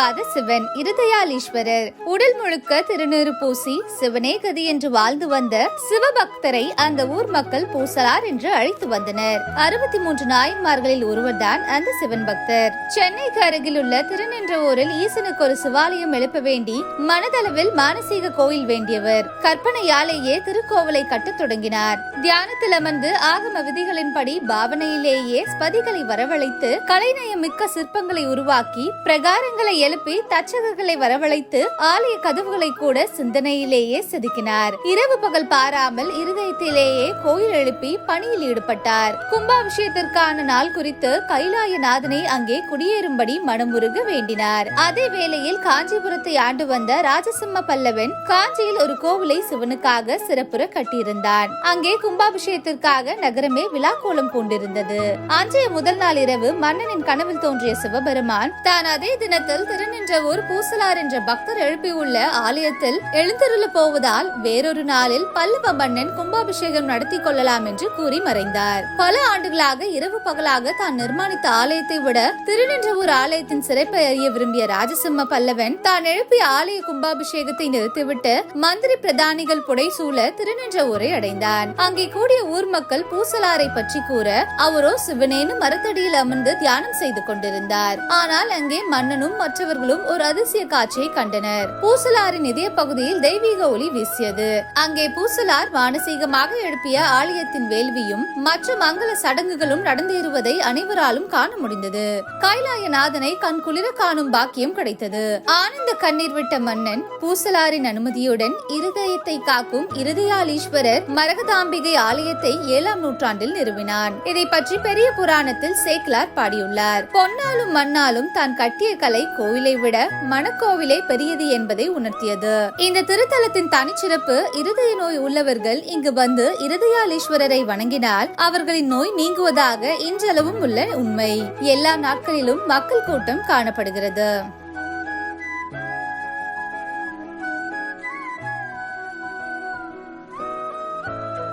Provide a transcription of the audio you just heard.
திரும்பாத சிவன் இருதயாலீஸ்வரர் உடல் முழுக்க திருநீறு பூசி சிவனே கதி என்று வாழ்ந்து வந்த சிவபக்தரை அந்த ஊர் மக்கள் பூசலார் என்று அழைத்து வந்தனர். அறுபத்தி மூன்று நாயன்மார்களில் ஒருவர்தான் அந்த சிவன் பக்தர். சென்னைக்கு அருகில் உள்ள திருநின்றவூரில் ஈசனுக்கு ஒரு சிவாலயம் எழுப்ப வேண்டி மனதளவில் மானசீக கோயில் வேண்டியவர். கற்பனையாலேயே திருக்கோவிலை கட்டத் தொடங்கினார். தியானத்தில் அமர்ந்து ஆகம விதிகளின்படி பாவனையிலேயே ஸ்பதிகளை வரவழைத்து கலைநயம் மிக்க சிற்பங்களை உருவாக்கி பிரகாரங்களை எழுப்பி தச்சகர்களை வரவழைத்து ஆலய கதவுகளை கூட சிந்தனையிலேயே செதுக்கினார். இரவு பகல் பாராமல் இருதயத்திலேயே கோயில் எழுப்பி பணியில் ஈடுபட்டார். கும்பாபிஷேகத்திற்கான நாள் குறித்து கைலாயநாதனை அங்கே குடியேறும்படி மனமுருக வேண்டினார். அதே வேளையில் காஞ்சிபுரத்தை ஆண்டு வந்த ராஜசிம்ம பல்லவன் காஞ்சியில் ஒரு கோவிலை சிவனுக்காக சிறப்புற கட்டியிருந்தான். அங்கே கும்பாபிஷேகத்திற்காக நகரமே விழாக்கோலம் பூண்டிருந்தது. அன்றைய முதல் நாள் இரவு மன்னனின் கனவில் தோன்றிய சிவபெருமான் தான் அதே தினத்தில் திருநின்றவூர் பூசலார் என்ற பக்தர் எழுப்பியுள்ள ஆலயத்தில் எழுந்தருள போவதால் வேறொரு நாளில் பல்லவ மன்னன் கும்பாபிஷேகம் நடத்தி கொள்ளலாம் என்று கூறி மறைந்தார். பல ஆண்டுகளாக இரவு பகலாக தான் நிர்மாணித்த ஆலயத்தை விட திருநின்றவூர் ஆலயத்தின் சிறப்பை அறிய விரும்பிய ராஜசிம்ம பல்லவன் தான் எழுப்பிய ஆலய கும்பாபிஷேகத்தை நிறுத்திவிட்டு மந்திரி பிரதானிகள் புடைசூழ திருநின்றவூரை அடைந்தான். அங்கே கூடிய ஊர் மக்கள் பூசலாரை பற்றி கூற அவரோ சிவனேனு மரத்தடியில் அமர்ந்து தியானம் செய்து கொண்டிருந்தார். ஆனால் அங்கே மன்னனும் மற்றவர்களும் ஒரு அதிசய காட்சியை கண்டனர். பூசலாரின் இதய பகுதியில் தெய்வீக ஒளி வீசியது. அங்கே பூசலார் மானசீகமாக எழுப்பிய ஆலயத்தின் வேள்வியும் மற்ற மங்கள சடங்குகளும் நடந்தேறுவதை அனைவராலும் காண முடிந்தது. கைலாயநாதனை கண் குளிர காணும் பாக்கியம் கிடைத்தது. ஆனந்த கண்ணீர் விட்ட மன்னன் பூசலாரின் அனுமதியுடன் இருதயத்தை காக்கும் இருதயாலீஸ்வரர் மரகதாம்பிகை ஆலயத்தை ஏழாம் நூற்றாண்டில் நிறுவினான். இதை பற்றி பெரிய புராணத்தில் சேக்லார் பாடியுள்ளார். பொன்னாலும் மண்ணாலும் தான் கட்டிய கலை கோவிலை விட மணக்கோவிலே பெரியது என்பதை உணர்த்தியது. இந்த திருத்தலத்தின் தனிச்சிறப்பு இருதய நோய் உள்ளவர்கள் இங்கு வந்து இருதயாலீஸ்வரரை வணங்கினால் அவர்களின் நோய் நீங்குவதாக இன்றளவும் உள்ள உண்மை. எல்லா நாட்களிலும் மக்கள் கூட்டம் காணப்படுகிறது.